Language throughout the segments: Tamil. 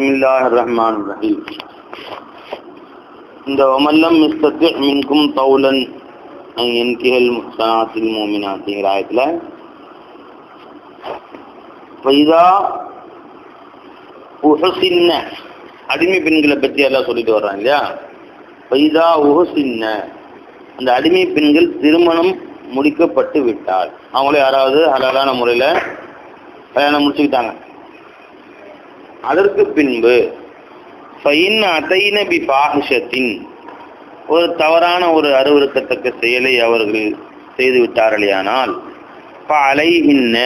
பிஸ்மில்லாஹ் ரஹ்மான் ரஹீம் இந்த ஒமல்லம் மிஸ்தத்து மின்கும் தௌலன் என்கிகள் முஹ்சனாத்தில் அப்படிங்கிற ஆயத்தில் பைதா உஹசின்ன அடிமை பெண்களை பற்றி எல்லாம் சொல்லிட்டு வர்றாங்க இல்லையா பைதா உஹசின்ன அந்த அடிமை பெண்கள் திருமணம் முடிக்கப்பட்டு விட்டால் அவங்களே யாராவது ஹலாலான முறையில் கல்யாணம் முடிச்சுக்கிட்டாங்க அதற்கு பின்பு ஃபைன் அதைன பி பாகிஷத்தின் ஒரு தவறான ஒரு அருவருக்கத்தக்க செயலை அவர்கள் செய்து விட்டார்களேயானால் அலைகின்ன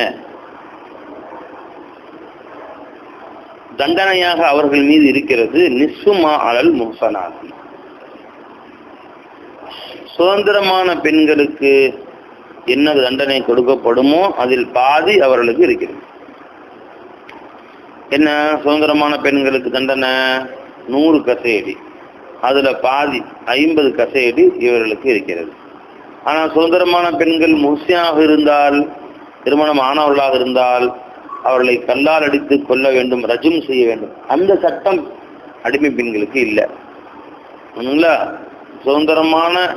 தண்டனையாக அவர்கள் மீது இருக்கிறது நிஸ்ஸுமா அலல் முஹசனாதி சுதந்திரமான பெண்களுக்கு என்ன தண்டனை கொடுக்கப்படுமோ அதில் பாதி அவர்களுக்கு இருக்கிறது. என்ன சுதந்திரமான பெண்களுக்கு தண்டனை? நூறு கசையடி அதில் பாதி ஐம்பது கசையடி இவர்களுக்கு இருக்கிறது. ஆனால் சுதந்திரமான பெண்கள் முசியாக இருந்தால் திருமணம் ஆனவர்களாக இருந்தால் அவர்களை கல்லால் அடித்து கொல்ல வேண்டும் ரஜும் செய்ய வேண்டும். அந்த சட்டம் அடிமை பெண்களுக்கு இல்லை. ஒன்றுங்களா சுதந்திரமான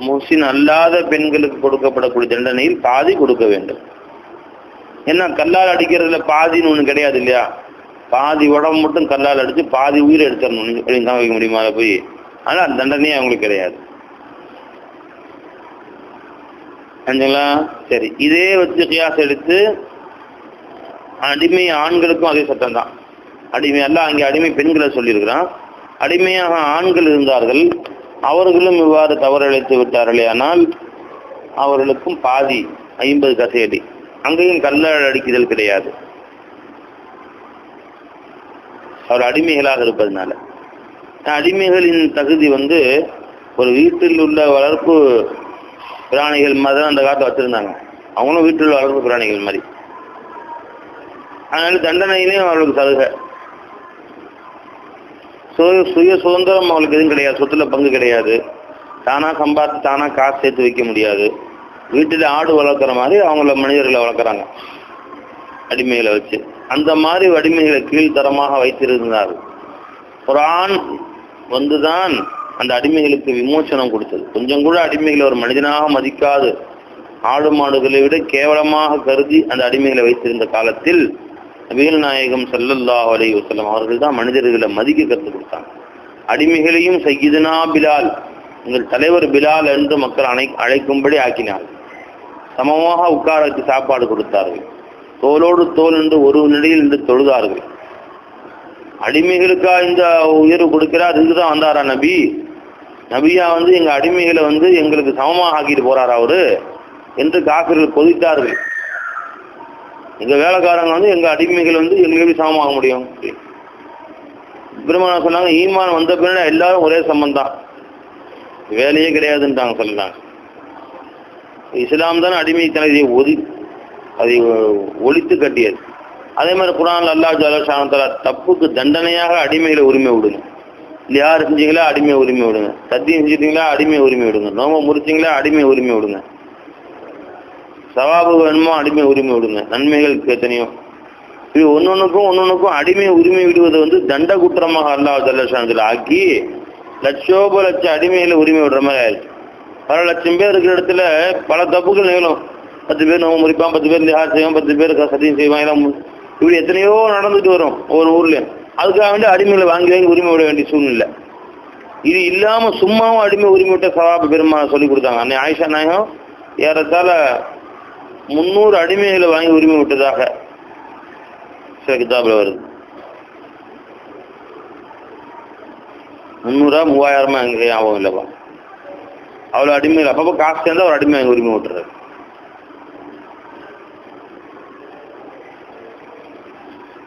முஹ்சின் அல்லாத பெண்களுக்கு கொடுக்கப்படக்கூடிய தண்டனையில் பாதி கொடுக்க வேண்டும். ஏன்னா கல்லால் அடிக்கிறதுல பாதின்னு ஒன்று கிடையாது இல்லையா? பாதி உடம்பு மட்டும் கல்லால் அடித்து பாதி உயிரை எடுத்துடணும் அப்படின்னு தான் வைக்க முடியுமா அதை போய்? ஆனால் அந்த தண்டனையே அவங்களுக்கு கிடையாது. அஞ்சுங்களா சரி இதே வச்சு கியாஸ் எடுத்து அடிமை ஆண்களுக்கும் அதே சட்டம் தான். அடிமை அல்ல அங்கே அடிமை பெண்களை சொல்லியிருக்கிறான். அடிமையாக ஆண்கள் இருந்தார்கள். அவர்களும் இவ்வாறு தவறழைத்து விட்டார்களே ஆனால் அவர்களுக்கும் பாதி ஐம்பது கசையடி அங்கேயும் கல்லால் அடிக்குதல் கிடையாது. அவர் அடிமைகளாக இருப்பதனால. அடிமைகளின் தகுதி வந்து ஒரு வீட்டில் உள்ள வளர்ப்பு பிராணிகள் மாதிரி தான் அந்த காலத்தை வச்சிருந்தாங்க. அவங்களும் வீட்டில் உள்ள வளர்ப்பு பிராணிகள் மாதிரி. அதனால தண்டனையிலையும் அவர்களுக்கு சலுகை. சுய சுய சுதந்திரம் அவளுக்கு எதுவும் கிடையாது. சொத்துல பங்கு கிடையாது. தானாக சம்பாதித்து தானாக காசு சேர்த்து வைக்க முடியாது. வீட்டில் ஆடு வளர்க்குற மாதிரி அவங்கள மனிதர்களை வளர்க்குறாங்க. அடிமைகளை வச்சு. அந்த மாதிரி அடிமைகளை கீழ்த்தரமாக வைத்திருந்தார். குரான் வந்துதான் அந்த அடிமைகளுக்கு விமோசனம் கொடுத்தது. கொஞ்சம் கூட அடிமைகளை ஒரு மனிதனாக மதிக்காது. ஆடு மாடுகளை விட கேவலமாக கருதி அந்த அடிமைகளை வைத்திருந்த காலத்தில் நபீல் நாயகம் சல்லல்லா அலி வசலம் அவர்கள் தான் மனிதர்களை மதிக்க கற்றுக் கொடுத்தாங்க. அடிமைகளையும் சையீதுனா பிலால் உங்கள் தலைவர் பிலால் என்று மக்கள் அணை அழைக்கும்படி ஆக்கினார் சமமாக உட்கார வச்சு சாப்பாடு கொடுத்தார்கள். தோலோடு தோல் என்று ஒரு நிலையில் என்று தொழுதார்கள். அடிமைகளுக்கா இந்த உயர்வு கொடுக்கிறார் இதுதான் வந்தாரா நபி? நபியா வந்து எங்கள் அடிமைகளை வந்து எங்களுக்கு சமமாக ஆக்கிட்டு போறாரா அவரு? என்று காப்பிர்கள் கொதித்தார்கள். எங்கள் வேலைக்காரங்க வந்து எங்கள் அடிமைகள் வந்து எங்களுக்கு சமமாக முடியும்? பெருமானா சொன்னாங்க ஈமான் வந்த பின்னாடி எல்லாரும் ஒரே சம்பந்தம் வேலையே கிடையாதுன்றாங்க சொல்லிட்டாங்க. இஸ்லாம் தான் அடிமை தனதை ஒதி அதை ஒழித்து கட்டியது. அதே மாதிரி குரான் அல்லா ஜாலா தப்புக்கு தண்டனையாக அடிமைகளை உரிமை விடுங்க. யார் செஞ்சீங்களா அடிமை உரிமை விடுங்க. சத்தியம் செஞ்சிட்டீங்களா அடிமை உரிமை விடுங்க. நோம முறிச்சிங்களா அடிமை உரிமை விடுங்க. சவாபு வேணுமோ அடிமை உரிமை விடுங்க. நன்மைகளுக்கு எத்தனையோ. இது ஒன்னொன்னுக்கும் ஒன்னொன்னுக்கும் அடிமை உரிமை விடுவது வந்து தண்ட குற்றமாக அல்லா ஜல்லஷானத்தில் ஆக்கி லட்சோப லட்ச அடிமைகளை உரிமை விடுற மாதிரி ஆயிடுச்சு. பல லட்சம் பேர் இருக்கிற இடத்துல பல தப்புகள் நிகழும். பத்து பேர் நம்ம முறிப்பான் பத்து பேர் லிஹார் செய்வான் பத்து பேர் சத்தியம் செய்வான் எல்லாம் இப்படி எத்தனையோ நடந்துட்டு வரும் ஒவ்வொரு ஊர்லேயும். அதுக்காக வேண்டி அடிமைகளை வாங்கி வாங்கி உரிமை விட வேண்டிய சூழ்நிலை. இது இல்லாமல் சும்மாவும் அடிமை உரிமை விட்ட சவாபு பெருமா சொல்லி கொடுத்தாங்க. அன்னை ஆயிஷா நாயகம் ஏறத்தால முன்னூறு அடிமைகளை வாங்கி உரிமை விட்டதாக சில கிதாபில் வருது. முந்நூறா மூவாயிரமா அங்கே ஞாபகம் இல்லைப்பா. அவ்வளோ அடிமைகள் அப்பப்போ காசு சேர்ந்தா ஒரு அடிமை உரிமை விட்டுறாரு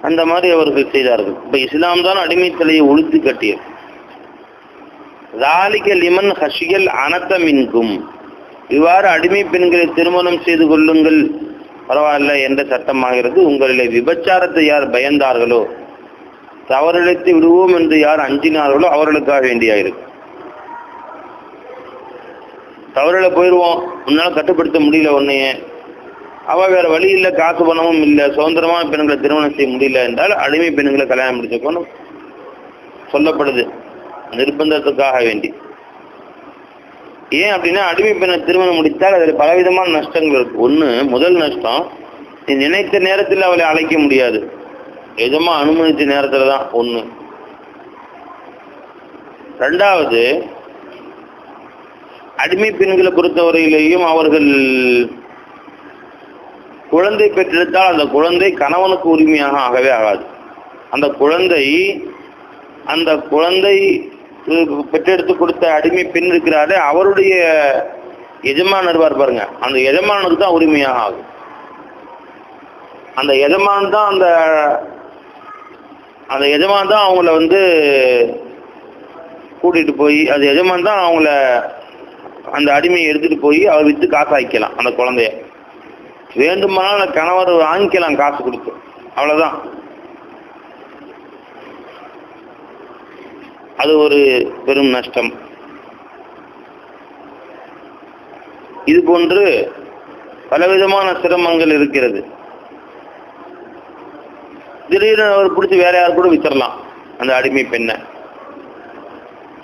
அந்த மாதிரி அவர்கள் செய்தார்கள். இப்போ இஸ்லாம் தான் அடிமை தலையை ஒழித்து கட்டியது. ராலிக லிமன் ஹஷியல் அனத்தமின்கும் இவ்வாறு அடிமை பெண்களை திருமணம் செய்து கொள்ளுங்கள். பரவாயில்ல என்ற சட்டமாகிறது உங்களிலே விபச்சாரத்தை யார் பயந்தார்களோ தவறிழைத்து விடுவோம் என்று யார் அஞ்சினார்களோ அவர்களுக்காக வேண்டியாயிருக்கும் தவறில் போயிடுவோம் உன்னால கட்டுப்படுத்த முடியல உன்னைய. அவள் வேற வழி இல்லை காசு பணமும் இல்லை சுதந்திரமாக பெண்களை திருமணம் செய்ய முடியல என்றால் அடிமை பெண்களை கல்யாணம் முடிச்சுக்கணும் சொல்லப்படுது. நிர்பந்தத்துக்காக வேண்டி. ஏன் அப்படின்னா அடிமை பெண்ணை திருமணம் முடித்தால் அதில் பலவிதமான நஷ்டங்கள் இருக்கு. ஒன்று முதல் நஷ்டம் நீ நினைத்த நேரத்தில் அவளை அழைக்க முடியாது. எஜமா அனுமதித்த நேரத்தில் தான் ஒன்று ரெண்டாவது அடிமை பெண்களை பொறுத்தவரையிலேயும் அவர்கள் குழந்தை பெற்றெடுத்தால் அந்த குழந்தை கணவனுக்கு உரிமையாக ஆகவே ஆகாது. அந்த குழந்தை அந்த குழந்தை பெற்றெடுத்து கொடுத்த அடிமை பெண் இருக்கிறாரே அவருடைய எஜமானர் பாருங்க. அந்த எஜமானருக்கு தான் உரிமையாக ஆகும். அந்த எஜமான் தான் அந்த அந்த எஜமான் தான் அவங்கள வந்து கூட்டிட்டு போய் அந்த எஜமான் தான் அவங்கள அந்த அடிமையை எடுத்துட்டு போய் அவர் வித்து காசாக்கிக்கலாம் அந்த குழந்தைய. வேண்டுமானால் அந்த கணவர் வாங்கிக்கலாம் காசு கொடுத்து. அவ்வளவுதான். அது ஒரு பெரும் நஷ்டம். இது போன்று பலவிதமான சிரமங்கள் இருக்கிறது. திடீர்னு அவர் பிடிச்சி வேற யார் கூட வித்துறலாம் அந்த அடிமை பெண்ணை.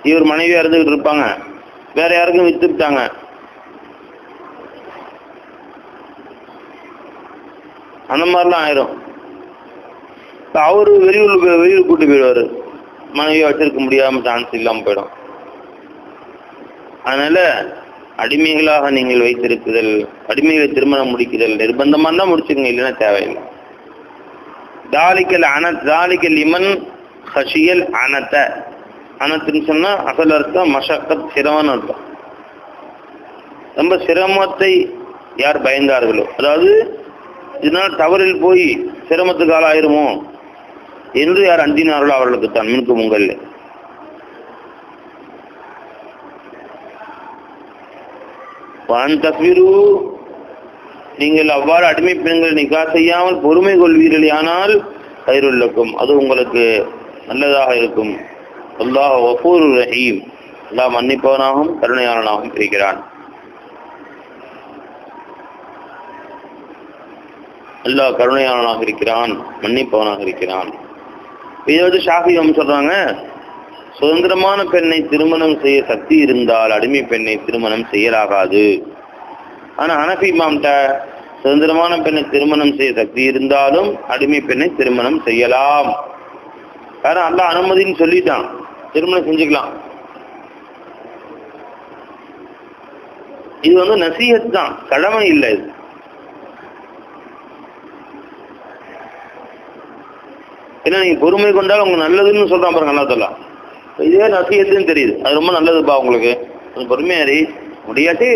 இவர் மனைவியா இருந்துகிட்டு இருப்பாங்க. வேற யாருக்கும் வித்துட்டாங்க அந்த மாதிரிலாம் ஆயிரும். அவரு வெளியூர் வெளியூர் கூட்டு போயிடுவாரு. மனைவியை வச்சிருக்க முடியாம சான்ஸ் இல்லாம போயிடும். அதனால அடிமைகளாக நீங்கள் வைத்திருக்குதல் அடிமைகளை திருமணம் முடிக்குதல் நிர்பந்தமா தான் முடிச்சுங்க இல்லைன்னா தேவையில்லை. தாலிக்கல் அன தாலிக்கல் இமன் ஹஷியல் அனத்தை. அனத்துன்னு சொன்னா அசல் அர்த்தம் மஷக்கத் சிரமம்னு அர்த்தம். ரொம்ப சிரமத்தை யார் பயந்தார்களோ அதாவது இதனால் தவறில் போய் சிரமத்துக்கு ஆளாயிருமோ என்று யார் அஞ்சினார்களோ அவர்களுக்கு தான் மின்கு உங்கள் வான் தஸ்விரு நீங்கள் அவ்வாறு அடிமை பெண்கள் நிக்கா செய்யாமல் பொறுமை கொள்வீர்கள் ஆனால் கயிறுள்ளக்கும் அது உங்களுக்கு நல்லதாக இருக்கும். அல்லாஹ் வஃபூர் ரஹீம். அல்லாஹ் மன்னிப்பவனாகவும் கருணையாளனாகவும் இருக்கிறான். அல்லாஹ் கருணையாளனாக இருக்கிறான் மன்னிப்பவனாக இருக்கிறான். இதை வந்து ஷாஃபிகம் சொல்றாங்க சுதந்திரமான பெண்ணை திருமணம் செய்ய சக்தி இருந்தால் அடிமை பெண்ணை திருமணம் செய்யலாகாது. ஆனா அனபி இமாம்கிட்ட சுதந்திரமான பெண்ணை திருமணம் செய்ய சக்தி இருந்தாலும் அடிமை பெண்ணை திருமணம் செய்யலாம். காரணம் அல்லாஹ் அனுமதின்னு சொல்லிட்டான். திருமணம் செஞ்சுக்கலாம். இது வந்து நசீகத் தான். கடமை இல்லை இது. ஏன்னா நீங்க பொறுமை கொண்டால் உங்களுக்கு நல்லதுன்னு சொல்றான் பாருங்க நல்லா தலா இதே நசீகத்துன்னு தெரியுது. அது ரொம்ப நல்லதுப்பா உங்களுக்கு. கொஞ்சம் பொறுமையாரி முடியாட்டி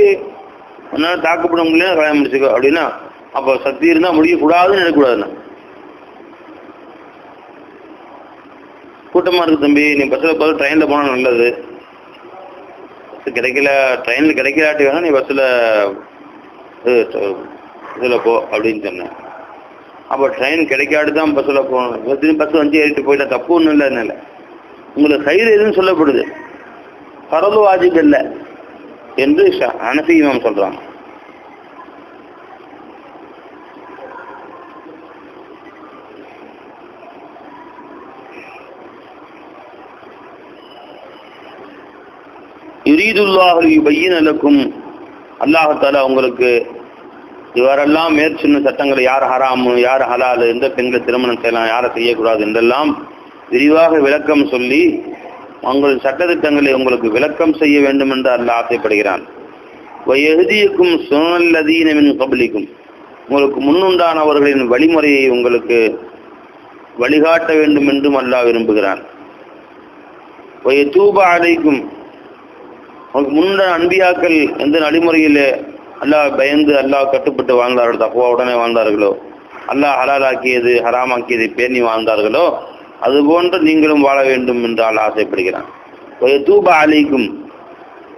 உன்னால தாக்கப்பட முடியல கல்யாணம் முடிச்சுக்கோ. அப்படின்னா அப்போ சக்தி இருந்தா முடியக்கூடாதுன்னு நினைக்கக்கூடாதுண்ணா கூட்டமா இருக்கு தம்பி. நீ பஸ்ஸில் போது ட்ரெயினில் போனால் நல்லது. பஸ் கிடைக்கல ட்ரெயினில் கிடைக்கலாட்டி வேணா நீ பஸ்ஸில் இதில் போ அப்படின்னு சொன்னேன். அப்போ ட்ரெயின் கிடைக்காது தான் பஸ்ஸில் போகணும். திரும்பி பஸ் வந்து ஏறிட்டு போயிட்டா தப்பு ஒன்றும் இல்லை அதனால உங்களுக்கு கயிறு எதுன்னு சொல்லப்படுது. பரது வாஜிப் இல்லை. என்று ஷ- அனஃபி இமாம் யுரீதுல்லாஹு யுபையின் லக்கும். அல்லாஹால உங்களுக்கு இவரெல்லாம் மேற்சொன்ன சட்டங்களை யார் ஹராமு யார் ஹலால் எந்த பெண்கள் திருமணம் செய்யலாம் யாரை செய்யக்கூடாது என்றெல்லாம் விரிவாக விளக்கம் சொல்லி உங்கள் சட்டத்திட்டங்களை உங்களுக்கு விளக்கம் செய்ய வேண்டும் என்று அல்ல ஆசைப்படுகிறான். எழுதியக்கும் சுனல்லதீனமின் கபலிக்கும். உங்களுக்கு முன்னுண்டானவர்களின் வழிமுறையை உங்களுக்கு வழிகாட்ட வேண்டும் என்றும் அல்லாஹ் விரும்புகிறான். வயதூப அடைக்கும் உங்களுக்கு முன்ன அன்பியாக்கள் எந்த நடைமுறையில் அல்லாஹ் பயந்து அல்லாஹ் கட்டுப்பட்டு வாழ்ந்தார்கள் தப்புவா உடனே வாழ்ந்தார்களோ அல்லாஹ் ஹலாலாக்கியது ஹராமாக்கியது பேணி வாழ்ந்தார்களோ அதுபோன்று நீங்களும் வாழ வேண்டும் என்று அல்லாஹ் ஆசைப்படுகிறான். தூபா அலைக்கும்.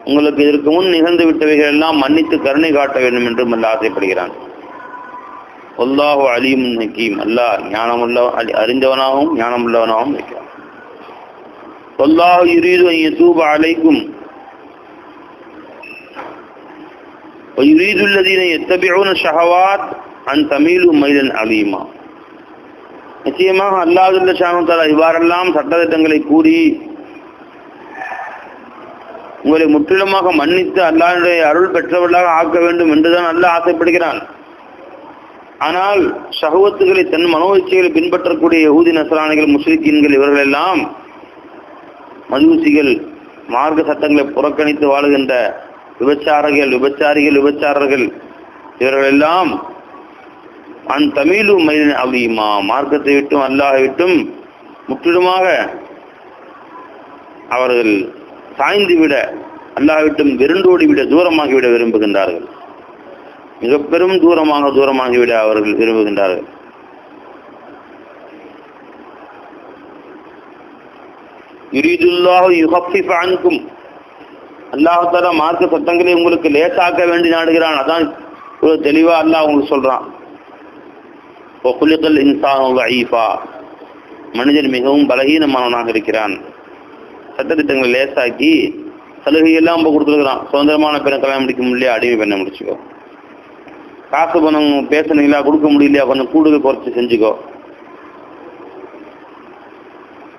உங்களுக்கு இதற்கு முன் நிகழ்ந்து விட்டவைகள் எல்லாம் மன்னித்து கருணை காட்ட வேண்டும் என்றும் அல்லாஹ் ஆசைப்படுகிறான். அல்லாஹு அலீம் ஹக்கீம். அல்லாஹ் ஞானமுள்ள அலி- அறிந்தவனாகவும் ஞானமுள்ளவனாகவும் இருக்கிறான். அல்லாஹ் யுரீது தூபா யதூப அலைக்கும். ويريد الذين يتبعون الشهوات அன் தமிழு மயிலன் அலிமா நிச்சயமாக அல்லாதுல்ல சாமத்தாலா இவ்வாறெல்லாம் சட்டத்திட்டங்களை கூறி உங்களை முற்றிலுமாக மன்னித்து அல்லாஹ்வுடைய அருள் பெற்றவர்களாக ஆக்க வேண்டும் என்றுதான் அல்லாஹ் ஆசைப்படுகிறான் ஆனால் சகவத்துகளை தன் மனோ இச்சைகளை பின்பற்றக்கூடிய யகூதி நசராணிகள் முஸ்லிக்கீன்கள் இவர்கள் எல்லாம் மதுசிகள் மார்க்க சட்டங்களை புறக்கணித்து வாழுகின்ற விபச்சாரர்கள் விபச்சாரிகள் விபச்சாரர்கள். இவர்கள் எல்லாம் அந் தமிழு மனிதன் அவியுமா மார்க்கத்தை விட்டும் அல்லாஹை விட்டும் முற்றிலுமாக அவர்கள் சாய்ந்து விட அல்லாஹ் விட்டும் விருண்டோடி விட தூரமாகி விட விரும்புகின்றார்கள். மிக பெரும் தூரமாக தூரமாகிவிட அவர்கள் விரும்புகின்றார்கள். யுரீதுல்லாஹு யுஹஃபிஃப அன்கும். அல்லாஹால மார்க்க சத்தங்களை உங்களுக்கு லேசாக்க வேண்டி நாடுகிறான். அதான் ஒரு தெளிவாக அல்லாஹ் உங்களுக்கு சொல்கிறான் ஒகுலிகல் இன்சான் ஐஃபா மனிதன் மிகவும் பலகீனமானவனாக இருக்கிறான். சட்டத்திட்டங்களை லேசாக்கி சலுகையெல்லாம் நம்ம கொடுத்துருக்குறான். சுதந்திரமான பெண்ணை கல்யாணம் முடிக்க முடியலையா? அடிமை பெண்ணை முடிச்சுக்கோ. காசு பணம் பேசணுங்களா கொடுக்க முடியலையா? கொஞ்சம் கூடுதல் குறைச்சி செஞ்சுக்கோ.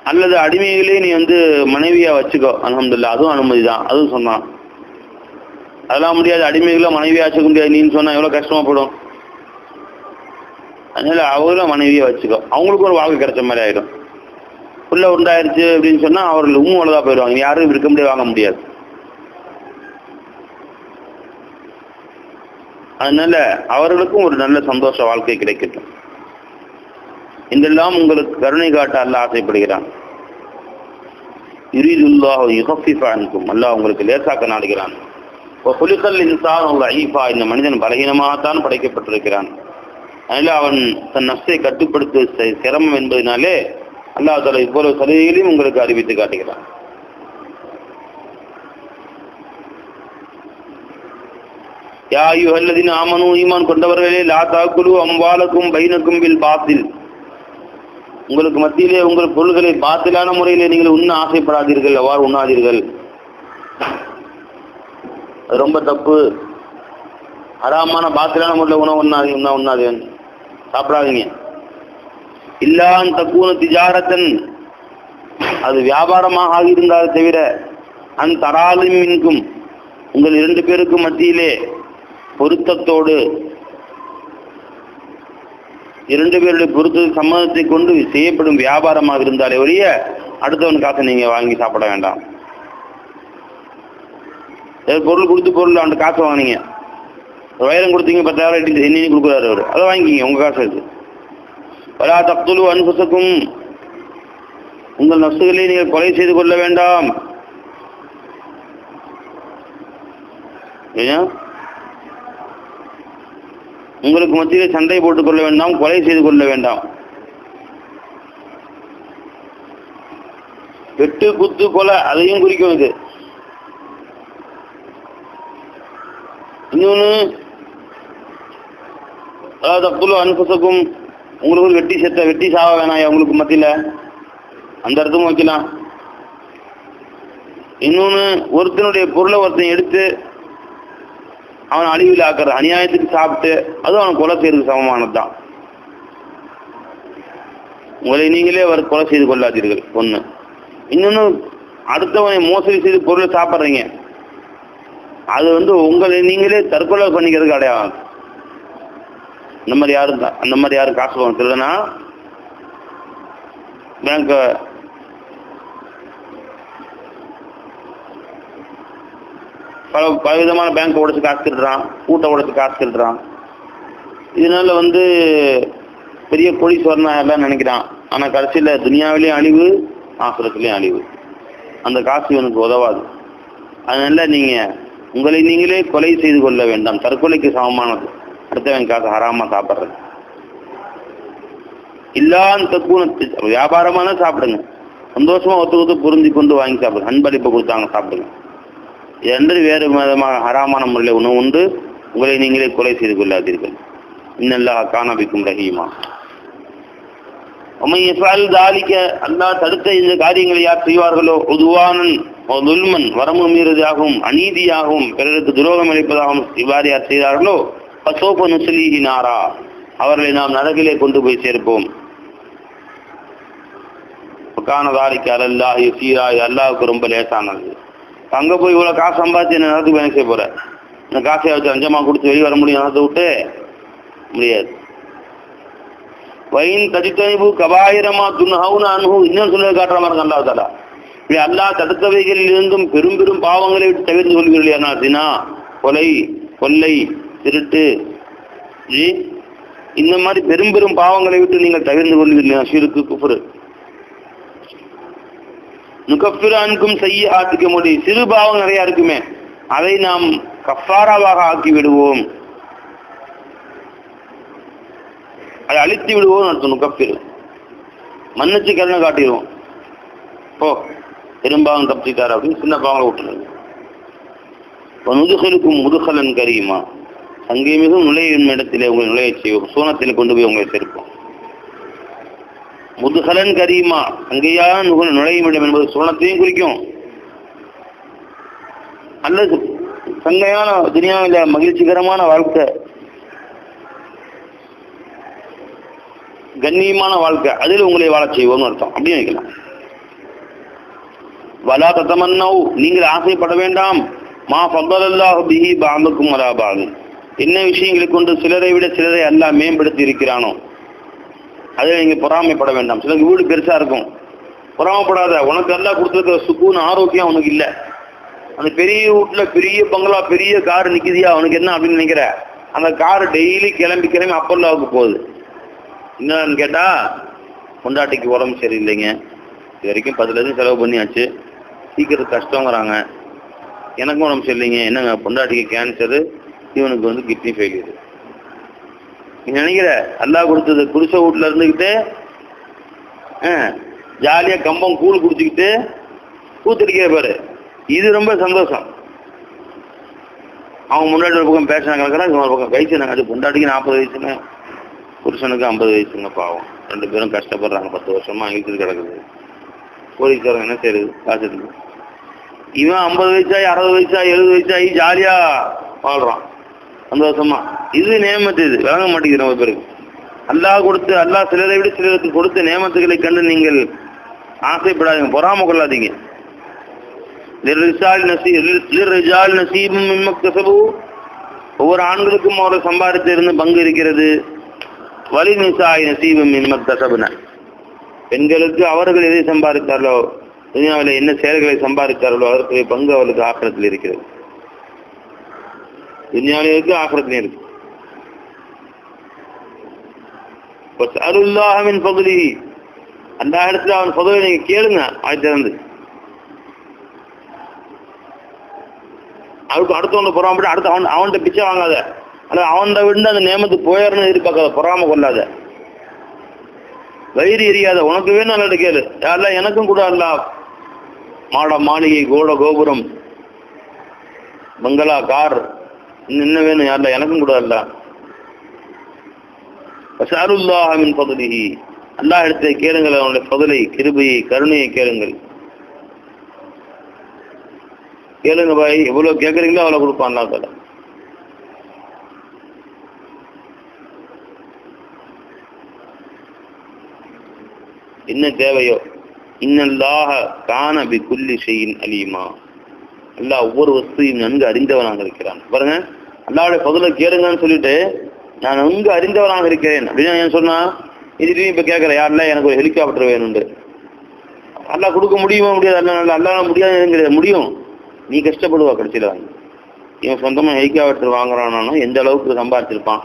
அல்லது அடிமைகளே நீ வந்து மனைவியா வச்சுக்கோ. அலமதுல்லா அதுவும் அனுமதி தான் அதுவும் சொன்னான். அதெல்லாம் முடியாது. அடிமைகளை மனைவியா வச்சுக்க முடியாது. நீன்னு சொன்னா எவ்வளவு கஷ்டமாப்படும் அதனால அவங்களும் மனைவியை வச்சுக்கோ. அவங்களுக்கும் ஒரு வாழ்க்கை கிடைச்ச மாதிரி ஆயிடும். புள்ள உண்டாயிருச்சு அப்படின்னு சொன்னா அவர்கள் உண்மை உள்ளதா போயிடுவாங்க. யாரும் இருக்க முடியாது வாங்க முடியாது. அதனால அவர்களுக்கும் ஒரு நல்ல சந்தோஷ வாழ்க்கை கிடைக்கட்டும். இதெல்லாம் உங்களுக்கு கருணை காட்ட அல்ல ஆசைப்படுகிறான். யுரீதுல்லாஹ் யுகஃபிஃப அன்கும். அல்லாஹ் உங்களுக்கு லேசாக்க நாடுகிறான். குலிக்கல் இன்சான் உங்கள் ஐஃபா இந்த மனிதன் பலகீனமாகத்தான் படைக்கப்பட்டிருக்கிறான். அதனால் அவன் தன் நஷ்டை கட்டுப்படுத்த சிரமம் என்பதனாலே அல்லாஹ் தலா இவ்வளவு சலுகைகளையும் உங்களுக்கு அறிவித்து காட்டுகிறான். யா யுஹல்லதின் ஆமனு ஈமான் கொண்டவர்களே லா தாக்குலு அம்பாலுக்கும் பைனக்கும் பில் பாத்தில் உங்களுக்கு மத்தியிலே உங்கள் பொருள்களை பாத்திலான முறையிலே நீங்கள் உண்ண ஆசைப்படாதீர்கள் அவ்வாறு உண்ணாதீர்கள். அது ரொம்ப தப்பு. அறாமான பாத்திலான முறையில் உணவு உண்ணாதீங்க உண்ணா உண்ணாதீங்க. சாப்பிடாதீங்க. இல்லான் தக்கூன திஜாரத்தன். அது வியாபாரமாக ஆகியிருந்தால் தவிர அந் தராலும் மின்கும் உங்கள் இரண்டு பேருக்கும் மத்தியிலே பொருத்தத்தோடு இரண்டு பேருடைய பொருத்த சம்மதத்தை கொண்டு செய்யப்படும் வியாபாரமாக இருந்தாலே ஒழிய அடுத்தவன் காசை நீங்க வாங்கி சாப்பிட வேண்டாம். பொருள் கொடுத்து பொருள் அந்த காசை வாங்கினீங்க. வைரம் கொடுத்தீங்க பத்தாயிரம் எட்டு கொடுக்குறாரு அவர். அதை வாங்கிக்கிங்க உங்க காசு அது பலா தப்துலு அன்புசக்கும். உங்கள் நசுகளை நீங்கள் கொலை செய்து கொள்ள வேண்டாம். ஏன்? உங்களுக்கு மத்தியில் சண்டை போட்டுக் கொள்ள வேண்டாம் கொலை செய்து கொள்ள வேண்டாம். வெட்டு குத்து கொலை அதையும் குறிக்கும் இது. இன்னொன்று அதாவது அப்துல் அன்பசக்கும் உங்களுக்கு ஒரு வெட்டி செத்த வெட்டி சாவ வேணாம் உங்களுக்கு மத்தியில். அந்த இடத்தும் வைக்கலாம். இன்னொன்று ஒருத்தனுடைய பொருளை ஒருத்தன் எடுத்து அவன் அழிவில் ஆக்குற அநியாயத்துக்கு சாப்பிட்டு அதுவும் அவன் கொலை செய்யறதுக்கு சமமானது தான் உங்களை நீங்களே அவர் கொலை செய்து கொள்ளாதீர்கள் ஒன்று இன்னொன்று அடுத்தவனை மோசடி செய்து பொருளை சாப்பிட்றீங்க. அது வந்து உங்களை நீங்களே தற்கொலை பண்ணிக்கிறதுக்கு அடையாளம். இந்த மாதிரி யாரும் அந்த மாதிரி யாரும் காசு வாங்க திருடனா பல பலவிதமான பேங்க் உடைச்சு காசு திருடுறான் கூட்டை உடச்சி காசு திருடுறான் இதனால வந்து பெரிய கோடீஸ்வரனா எல்லாம் நினைக்கிறான். ஆனால் கடைசியில் துனியாவிலேயும் அழிவு ஆசிரத்துலேயும் அழிவு. அந்த காசு இவனுக்கு உதவாது. அதனால் நீங்கள் உங்களை நீங்களே கொலை செய்து கொள்ள வேண்டாம். தற்கொலைக்கு சமமானது. அடுத்தவன் காசு ஹராமா சாப்பிட்றது. இல்லாத தக்குன வியாபாரமான சாப்பிடுங்க. சந்தோஷமாக ஒத்து ஒத்து புரிஞ்சு கொண்டு வாங்கி சாப்பிடுங்க. அன்பளிப்பு கொடுத்தாங்க சாப்பிடுங்க. என்று வேறு விதமாக ஹராமான முறையில் உணவு உண்டு. உங்களை நீங்களே கொலை செய்து கொள்ளாதீர்கள். இன்னல்லா காணபிக்கும் ரஹீமா. உமை இஸ்ரால் தாலிக்க அல்லாஹ் தடுத்த இந்த காரியங்களை யார் செய்வார்களோ உதுவானன் துல்மன் வரம்பு மீறுவதாகவும் அநீதியாகவும் பிறருக்கு துரோகம் அளிப்பதாகவும் இவ்வாறு யார் செய்தார்களோ பசோப நுசலீஹி நாரா. அவர்களை நாம் நரகிலே கொண்டு போய் சேர்ப்போம். காணதாரிக்கு அல்லாஹ் சீராய் அல்லாவுக்கு ரொம்ப லேசானது. அங்க போய் இவ்வளவு காசு சம்பாதிச்சு என்ன நேரத்துக்கு வேலை செய்ய போற? இந்த காசை வச்சு அஞ்சமா கொடுத்து வெளியே வர முடியும் நேரத்தை விட்டு? முடியாது. வயின் தஜித்தனிபு கபாயிரமா துன்ஹவுன அனுபவம் இன்னும் சொல்லி காட்டுற மாதிரி நல்லா தலா இப்படி அல்லா தடுத்தவைகளில் இருந்தும் பெரும் பெரும் பாவங்களை விட்டு தவிர்த்து கொள்வீர்கள் தினா கொலை கொள்ளை திருட்டு. இந்த மாதிரி பெரும் பெரும் பாவங்களை விட்டு நீங்கள் தவிர்த்து கொள்வீர்கள் சிறுக்கு குஃபுரு. நுகப்பிரான்கும் செய்ய ஆத்துக்க முடியும் சிறு பாவம் நிறைய இருக்குமே. அதை நாம் கஃபாராவாக ஆக்கி விடுவோம் அதை அழித்து விடுவோம் நடத்தணும் நுகப்பிரு மன்னிச்சு கருணை காட்டிடுவோம். போ பெரும்பாவம் தப்பிச்சிட்டார் அப்படின்னு சின்ன பாவங்களை விட்டுருங்க இப்போ முதுகலுக்கும் முதுகலன் கரியுமா அங்கே மிகவும் நுழையும் இடத்திலே உங்களை நுழைய செய்வோம். சூனத்தில் கொண்டு போய் உங்களை சேர்ப்போம். முதுகலன் கரியுமா அங்கேயா நுகல் நுழையும் என்பது சூனத்தையும் குறிக்கும். அல்லது சங்கையான துனியாவில் மகிழ்ச்சிகரமான வாழ்க்கை. கண்ணியமான வாழ்க்கை. அதில் உங்களை வாழச் செய்வோம்னு அர்த்தம். அப்படின்னு வைக்கலாம் வலா தத்தமன்னோ நீங்கள் ஆசைப்பட வேண்டாம். மா ஃபல்லல்லாஹு பிஹி பாந்துக்கும் வலா பாது என்ன விஷயங்களை கொண்டு சிலரை விட சிலரை எல்லாம் மேம்படுத்தி இருக்கிறானோ? அதை நீங்கள் பொறாமைப்பட வேண்டாம். சிலருக்கு வீடு பெருசாக இருக்கும். பொறாமைப்படாத. உனக்கு எல்லாம் கொடுத்துருக்க சுக்குன்னு ஆரோக்கியம் அவனுக்கு இல்லை. அந்த பெரிய வீட்டில் பெரிய பங்களா பெரிய கார் நிற்கிதியா அவனுக்கு என்ன அப்படின்னு நினைக்கிற? அந்த கார் டெய்லி கிளம்பி கிளம்பி அப்பல்லாவுக்கு போகுது. என்னன்னு கேட்டால் பொண்டாட்டிக்கு உடம்பு சரியில்லைங்க. இது வரைக்கும் பத்து லட்சம் செலவு பண்ணியாச்சு. சீக்கிரம் கஷ்டங்கிறாங்க. எனக்கும் உடம்பு சரியில்லைங்க. என்னங்க பொண்டாட்டிக்கு கேன்சரு இவனுக்கு வந்து கிட்னி ஃபெயிலியர் நீ நினைக்கிற? அல்லா கொடுத்தது குடிசை வீட்டில் இருந்துக்கிட்டு ஜாலியாக கம்பம் கூழ் குடிச்சுக்கிட்டு கூத்தடிக்கிற பாரு. இது ரொம்ப சந்தோஷம். அவங்க முன்னாடி ஒரு பக்கம் பேசினா கிடக்கிறான் இவன் பக்கம் வயசு அது பொண்டாட்டிக்கு நாற்பது வயசுங்க புருஷனுக்கு ஐம்பது வயசுங்க பாவம். ரெண்டு பேரும் கஷ்டப்படுறாங்க பத்து வருஷமா இழுத்துட்டு கிடக்குது. போலீஸ்காரங்க என்ன செய்யுது காசு இவன் ஐம்பது வயசாகி அறுபது வயசாகி எழுபது வயசாகி ஜாலியாக வாழ்கிறான் சந்தோஷமா? இது நேமத்து இது. விளங்க மாட்டேங்குது நம்ம பேருக்கு. அல்லாஹ் கொடுத்து அல்லாஹ் சிலரை விட சிலருக்கு கொடுத்த நேமத்துகளை கண்டு நீங்கள் ஆசைப்படாதீங்க. பொறாம கொள்ளாதீங்க. ஒவ்வொரு ஆண்களுக்கும் ஒரு சம்பாதித்திருந்து பங்கு இருக்கிறது. வலி நிசாய் நசீபம் மிம்ம கசபுன. பெண்களுக்கு அவர்கள் எதை சம்பாதித்தார்களோ துணியாவில் என்ன செயல்களை சம்பாதித்தார்களோ அதற்குரிய பங்கு அவர்களுக்கு ஆக்கிரத்தில் இருக்கிறது. துன்யாவிலையும் இருக்கு ஆக்கிரத்திலையும் இருக்கு அருல்லாஹின் பகுதி அந்த இடத்துல அவன் பகுதியை நீங்க கேளுங்க ஆய் திறந்து அவருக்கு அடுத்தவங்க பொறாம அடுத்து அவன் அவன்கிட்ட பிச்சை வாங்காத அல்ல அவன்கிட்ட விழுந்து அந்த நியமத்துக்கு போயிடணும் எதிர்பார்க்காத பொறாம கொள்ளாத வயிறு எரியாத உனக்கு வேணும் அல்ல கேளு யாரெல்லாம் எனக்கும் கூட அல்ல மாட மாளிகை கோட கோபுரம் பங்களா கார் என்ன வேணும் யாரில்? எனக்கும் கூட அல்ல. வசாருல்லாஹின் பகுதிஹி. அல்லாஹ் இடத்தை கேளுங்கள் அவனுடைய பகுலை கிருபையை கருணையை கேளுங்கள். கேளுங்க பாய் எவ்வளவு கேட்குறீங்களோ அவ்வளோ கொடுப்பான் அல்லா தலா. என்ன தேவையோ? இன்னல்லாக காண பி குல்லி செய்யின் அலிமா. எல்லா ஒவ்வொரு வசதியும் நன்கு அறிந்தவனாக இருக்கிறான். பாருங்க அல்லாவுடைய பதில கேளுங்கன்னு சொல்லிட்டு நான் நன்கு அறிந்தவனாக இருக்கிறேன். அப்படின்னு ஏன் சொன்னா இதுலையும் இப்ப கேட்குற யாருல எனக்கு ஒரு ஹெலிகாப்டர் வேணும்ண்டு அல்லாஹ் கொடுக்க முடியுமா முடியாது? அல்ல அல்லாஹ் முடியாது முடியும். நீ கஷ்டப்படுவா கடைசியில். வாங்கி இவன் சொந்தமாக ஹெலிகாப்டர் வாங்குறானா எந்த அளவுக்கு சம்பாதிச்சிருப்பான்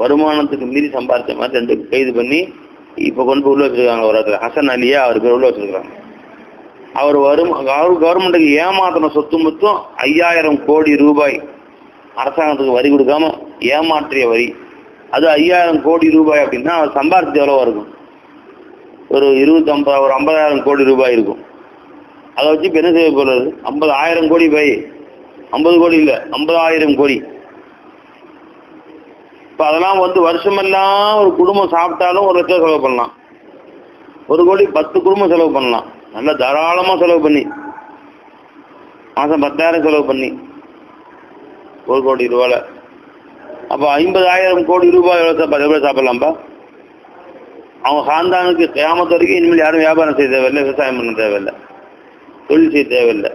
வருமானத்துக்கு மீறி சம்பாதிச்ச மாதிரி ரெண்டு கைது பண்ணி இப்போ கொண்டு போய் உள்ள வச்சிருக்காங்க ஒரு இடத்துல. ஹசன் அலியா அவர் பேர் உள்ள வச்சிருக்காங்க அவர் வரும் அவர் கவர்மெண்ட்டுக்கு ஏமாத்தின சொத்து மொத்தம் ஐயாயிரம் கோடி ரூபாய். அரசாங்கத்துக்கு வரி கொடுக்காம ஏமாற்றிய வரி. அது ஐயாயிரம் கோடி ரூபாய் அப்படின்னா அவர் சம்பாதிச்சு எவ்வளோ இருக்கும். ஒரு இருபத்தி ஐம்பது ஒரு ஐம்பதாயிரம் கோடி ரூபாய் இருக்கும். அதை வச்சு இப்போ என்ன செய்ய போகிறது ஐம்பது ஆயிரம் கோடி பை. ஐம்பது கோடி இல்லை ஐம்பதாயிரம் கோடி. இப்போ அதெல்லாம் வந்து வருஷமெல்லாம் ஒரு குடும்பம் சாப்பிட்டாலும் ஒரு லட்சம் செலவு பண்ணலாம். ஒரு கோடி பத்து குடும்பம் செலவு பண்ணலாம். நல்லா தாராளமாக செலவு பண்ணி. மாதம் பத்தாயிரம் செலவு பண்ணி. ஒரு கோடி ரூபாயில் அப்போ ஐம்பதாயிரம் கோடி ரூபாய் எவ்வளோ சாப்பாடு எவ்வளோ சாப்பிடலாம்ப்பா அவங்க சாந்தானுக்கு கிராமத்து வரைக்கும் இனிமேல் யாரும் வியாபாரம் செய்ய தேவையில்லை விவசாயம் பண்ண தேவையில்லை. தொழில் செய்ய தேவையில்லை.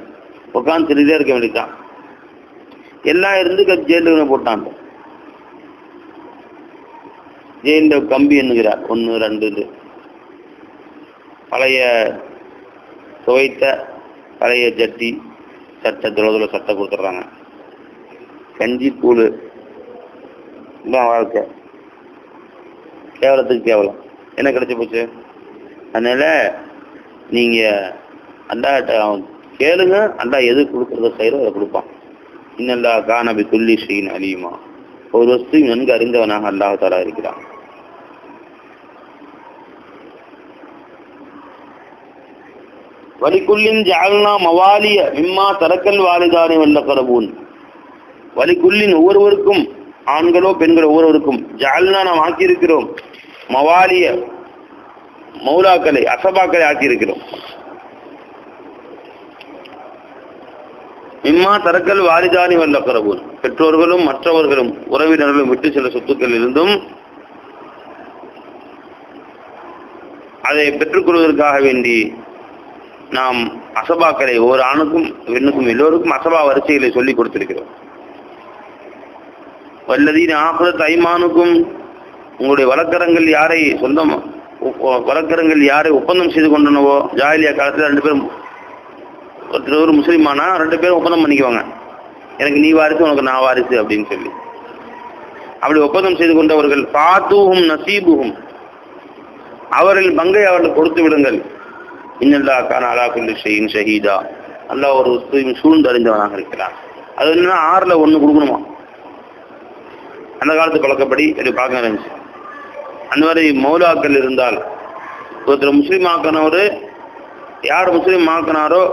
உட்காந்து திரிதே இருக்க வேண்டியதான் எல்லாம் இருந்து க- ஜெயிலுக்கு போட்டாங்க. ஜெயிலில் கம்பி எண்ணுகிறார். ஒன்று ரெண்டு இது. பழைய துவைத்த பழைய ஜட்டி சட்டை துளதுல சட்டை கொடுத்துட்றாங்க. கஞ்சி கூழ். இதுதான் வாழ்க்கை. கேவலத்துக்கு கேவலம். என்ன கிடைச்சி போச்சு? அதனால நீங்கள் அண்டாட்ட அவன் கேளுங்க அண்டா எது கொடுக்குறத செய்கிறோ அதை கொடுப்பான். இன்னல்லா காணபி துல்லி ஸ்ரீன் அலியுமா ஒரு வஸ்து நன்கு அறிந்தவனாக அல்லாஹ் தாலா இருக்கிறான். வலிக்குள்ளின் ஜால்னா மவாலிய மிம்மா தரக்கல் வாலிதானி வல்ல கரபூன். வலிக்குள்ளின் ஒவ்வொருவருக்கும் ஆண்களோ பெண்களோ ஒவ்வொருவருக்கும் ஜால்னா நாம் ஆக்கியிருக்கிறோம். மவாலிய மௌலாக்களை அசபாக்களை ஆக்கியிருக்கிறோம். மிம்மா தரக்கல் வாரிதானி வல்ல கரபூர் பெற்றோர்களும் மற்றவர்களும் உறவினர்களும் விட்டு சில சொத்துக்கள் இருந்தும் அதை பெற்றுக்கொள்வதற்காக வேண்டி நாம் அசபாக்களை ஒரு ஆணுக்கும் பெண்ணுக்கும் எல்லோருக்கும் அசபா வரிசைகளை சொல்லிக் கொடுத்திருக்கிறோம். வல்லதீன் ஆகுரத் ஐமானுக்கும் உங்களுடைய வழக்கரங்கள் யாரை சொந்தம் வழக்கரங்கள் யாரை ஒப்பந்தம் செய்து கொண்டனவோ ஜாலியா காலத்துல ரெண்டு பேரும் ஒருத்தர் ஒரு முஸ்லீமானா ரெண்டு பேரும் ஒப்பந்தம் பண்ணிக்குவாங்க. எனக்கு நீ வாரிசு உனக்கு நான் வாரிசு அப்படின்னு சொல்லி. அப்படி ஒப்பந்தம் செய்து கொண்டவர்கள் பாத்தூஹும் நசீபுகும் அவர்கள் பங்கை அவர்கள் கொடுத்து விடுங்கள். இன்னல்லா கான அலா செய்யும் ஷஹீதா. அல்லா ஒரு சூழ்ந்து அறிந்தவனாக இருக்கிறான். அது என்னன்னா ஆறுல ஒண்ணு கொடுக்கணுமா? அந்த காலத்து பழக்கப்படி இப்படி பார்க்க இருந்துச்சு. அந்த மாதிரி மௌலாக்கள் இருந்தால் ஒருத்தர் முஸ்லீம் ஆக்கினவர் யார் முஸ்லீம் ஆக்கினாரோ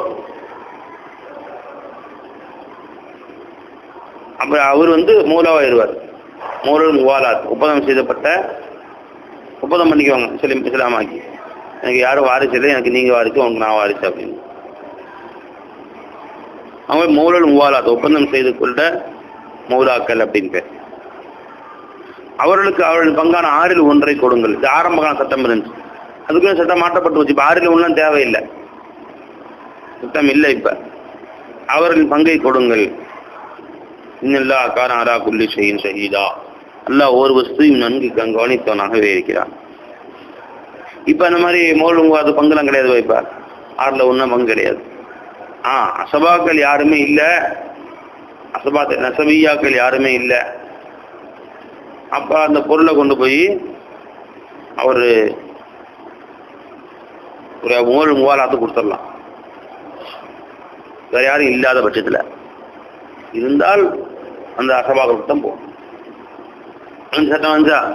அப்புறம் அவர் வந்து மௌலாவாயிருவார் மௌலல் முவாலாத் ஒப்பந்தம் செய்யப்பட்ட ஒப்பந்தம் பண்ணிக்குவாங்க முஸ்லீம் இஸ்லாமாக்கி. எனக்கு யாரும் வாரிசு இல்லை எனக்கு நீங்க வாரிசு உனக்கு நான் வாரிசு அப்படின்னு. அவங்க மௌலல் முவாலாத் ஒப்பந்தம் செய்து கொண்ட மௌலாக்கள் அப்படின்னு பேர். அவர்களுக்கு அவர்கள் பங்கான ஆறில் ஒன்றை கொடுங்கள். இது ஆரம்பகால சட்டம் இருந்துச்சு. அதுக்குன்னு சட்டம் மாற்றப்பட்டு வச்சு இப்போ ஆறில் ஒன்றும் தேவையில்லை. சட்டம் இல்லை இப்ப. அவர்களின் பங்கை கொடுங்கள். இன்னெல்லாம் அக்காரன் அரா குல்லி செய்யும் ஷஹீதா. அல்லாஹ் ஒரு வசதியும் நன்கு கவனித்தவனாகவே இருக்கிறான். இப்ப அந்த மாதிரி மோலுங்க அது பங்குலாம் கிடையாது வைப்பா ஆறுல ஒன்றும் பங்கு கிடையாது. ஆ அசபாக்கள் யாருமே இல்ல. அசபா நசபியாக்கள் யாருமே இல்ல. அப்ப அந்த பொருளை கொண்டு போய் அவரு ஒரு மூணு மூவாலாத்து கொடுத்துடலாம். வேற யாரும் இல்லாத பட்சத்துல. இருந்தால் அந்த அசபாக்களுக்கு தான் போகும். சட்டம் வந்துச்சா